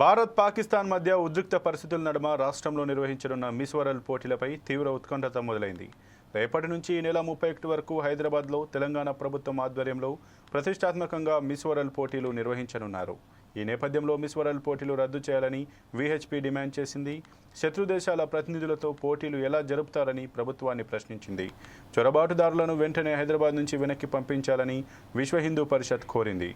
భారత్ పాకిస్తాన్ మధ్య ఉద్రిక్త పరిస్థితుల నడుమ రాష్ట్రంలో నిర్వహించనున్న మిస్ వరల్డ్ పోటీలపై తీవ్ర ఉత్కంఠత మొదలైంది. రేపటి నుంచి ఈ నెల ముప్పై ఒకటి వరకు హైదరాబాద్లో తెలంగాణ ప్రభుత్వం ఆధ్వర్యంలో ప్రతిష్టాత్మకంగా మిస్ వరల్డ్ పోటీలు నిర్వహించనున్నారు. ఈ నేపథ్యంలో మిస్ వరల్డ్ పోటీలు రద్దు చేయాలని విహెచ్పి డిమాండ్ చేసింది. శత్రు దేశాల ప్రతినిధులతో పోటీలు ఎలా జరుపుతారని ప్రభుత్వాన్ని ప్రశ్నించింది. చొరబాటుదారులను వెంటనే హైదరాబాద్ నుంచి వెనక్కి పంపించాలని విశ్వ హిందూ పరిషత్ కోరింది.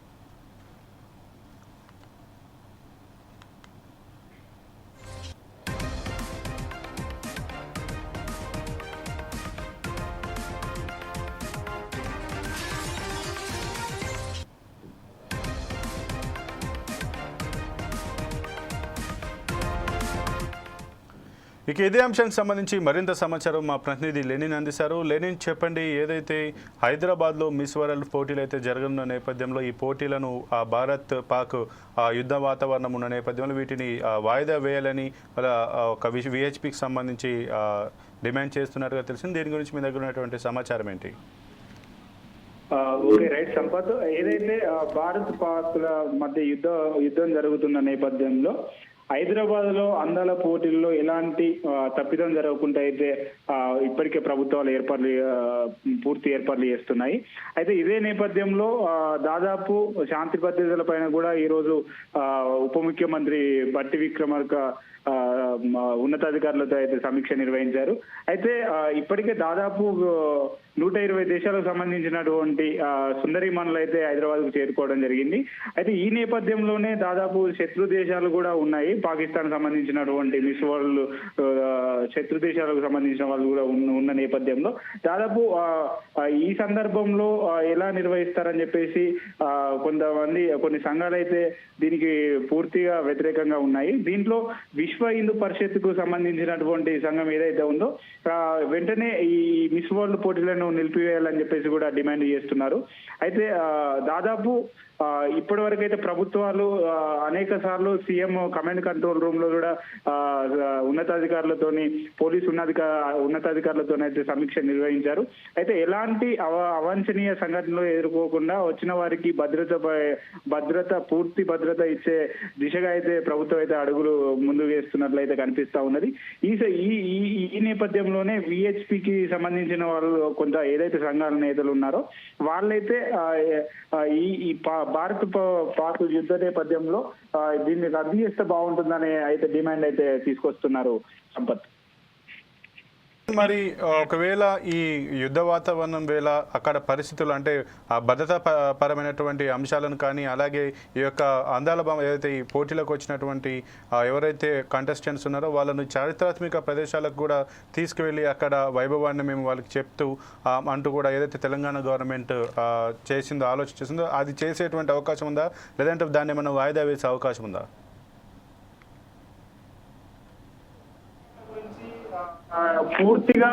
ఇక ఇదే అంశానికి సంబంధించి మరింత సమాచారం మా ప్రతినిధి లెనిన్ అందిస్తారు. లెనిన్ చెప్పండి ఏదైతే హైదరాబాద్లో మిస్ వరల్డ్ పోటీలు అయితే జరగనున్న నేపథ్యంలో ఈ పోటీలను ఆ భారత్ పాక్ ఆ యుద్ధ వాతావరణం ఉన్న నేపథ్యంలో వీటిని వాయిదా వేయాలని వాళ్ళ ఒక విహెచ్పికి సంబంధించి డిమాండ్ చేస్తున్నట్టుగా తెలిసింది. దీని గురించి మీ దగ్గర ఉన్నటువంటి సమాచారం ఏంటి? Okay right Sampath. ఏదైతే భారత్ పాక్ల మధ్య యుద్ధ యుద్ధం జరుగుతున్న నేపథ్యంలో హైదరాబాద్లో అందాల పోటీల్లో ఎలాంటి తప్పిదం జరగకుండా అయితే ఇప్పటికే ప్రభుత్వాలు ఏర్పాట్లు పూర్తి ఏర్పాట్లు చేస్తున్నాయి. అయితే ఇదే నేపథ్యంలో దాదాపు శాంతి భద్రతల పైన కూడా ఈ రోజు ఆ, ఉప ముఖ్యమంత్రి బట్టి విక్రమార్క ఉన్నతాధికారులతో అయితే సమీక్ష నిర్వహించారు. అయితే ఇప్పటికే దాదాపు నూట ఇరవై దేశాలకు సంబంధించినటువంటి ఆ, సుందరీమణులు అయితే హైదరాబాద్కు చేరుకోవడం జరిగింది. అయితే ఈ నేపథ్యంలోనే దాదాపు శత్రు దేశాలు కూడా ఉన్నాయి. పాకిస్తాన్ సంబంధించినటువంటి మిస్ వరల్డ్ శత్రు దేశాలకు సంబంధించిన వాళ్ళు కూడా ఉన్న నేపథ్యంలో దాదాపు ఈ సందర్భంలో ఎలా నిర్వహిస్తారని చెప్పేసి కొంతమంది కొన్ని సంఘాలు అయితే దీనికి పూర్తిగా వ్యతిరేకంగా ఉన్నాయి. దీంట్లో విశ్వ హిందూ పరిషత్కు సంబంధించినటువంటి సంఘం ఏదైతే ఉందో వెంటనే ఈ మిస్ వరల్డ్ పోటీలను నిలిపివేయాలని చెప్పేసి కూడా డిమాండ్ చేస్తున్నారు. అయితే దాదాపు ఇప్పటి వరకు అయితే ప్రభుత్వాలు అనేక సార్లు సీఎం కమెంట్ కంట్రోల్ రూమ్లో కూడా ఉన్నతాధికారులతోని పోలీసు ఉన్నధిక ఉన్నతాధికారులతో అయితే సమీక్ష నిర్వహించారు. అయితే ఎలాంటి అవ అవాంఛనీయ సంఘటనలు ఎదుర్కోకుండా వచ్చిన వారికి భద్రత భద్రత పూర్తి భద్రత ఇచ్చే దిశగా అయితే ప్రభుత్వం అయితే అడుగులు ముందుకు వేస్తున్నట్లయితే కనిపిస్తా ఉన్నది. ఈ ఈ ఈ- ఈ నేపథ్యంలోనే విహెచ్పికి సంబంధించిన వాళ్ళు కొంత ఏదైతే సంఘాల నేతలు ఉన్నారో వాళ్ళైతే ఈ భారత్ పాక్ యుద్ధ నేపథ్యంలో దీన్ని రద్దు చేస్తే బాగుంటుందని అయితే డిమాండ్ అయితే తీసుకొస్తున్నారు సంపత్. మరి ఒకవేళ ఈ యుద్ధ వాతావరణం వేళ అక్కడ పరిస్థితులు అంటే ఆ భద్రతా పరమైనటువంటి అంశాలను కానీ అలాగే ఈ యొక్క అందాల ఏదైతే ఈ పోటీలకు వచ్చినటువంటి ఎవరైతే కంటెస్టెంట్స్ ఉన్నారో వాళ్ళను చారిత్రాత్మక ప్రదేశాలకు కూడా తీసుకువెళ్ళి అక్కడ వైభవాన్ని మేము వాళ్ళకి చెప్తూ అంటూ కూడా ఏదైతే తెలంగాణ గవర్నమెంట్ చేసిందో ఆలోచన చేసిందో అది చేసేటువంటి అవకాశం ఉందా? లేదంటే దాన్ని ఏమైనా వాయిదా వేసే అవకాశం ఉందా? పూర్తిగా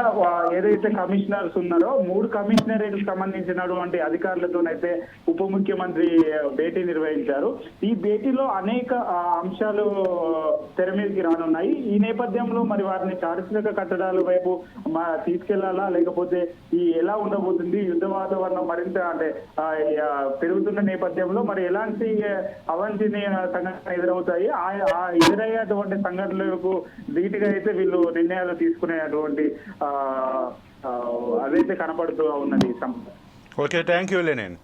ఏదైతే కమిషనర్స్ ఉన్నారో మూడు కమిషనరేట్ సంబంధించినటువంటి అధికారులతోనైతే ఉప ముఖ్యమంత్రి భేటీ నిర్వహించారు. ఈ భేటీలో అనేక అంశాలు తెర మీదకి రానున్నాయి. ఈ నేపథ్యంలో మరి వారిని చారిత్రక కట్టడాల వైపు తీసుకెళ్ళాలా? లేకపోతే ఈ ఎలా ఉండబోతుంది? యుద్ధ వాతావరణం మరింత అంటే పెరుగుతున్న నేపథ్యంలో మరి ఎలాంటి అవంతిని సంఘటన ఎదురవుతాయి? ఆ ఎదురయ్యేటువంటి సంఘటనలకు ధీటుగా అయితే వీళ్ళు నిర్ణయాలు తీసుకునేటువంటి ఆ, అదైతే కనపడుతూ ఉన్నది ఓకే థ్యాంక్ యూ లెనిన్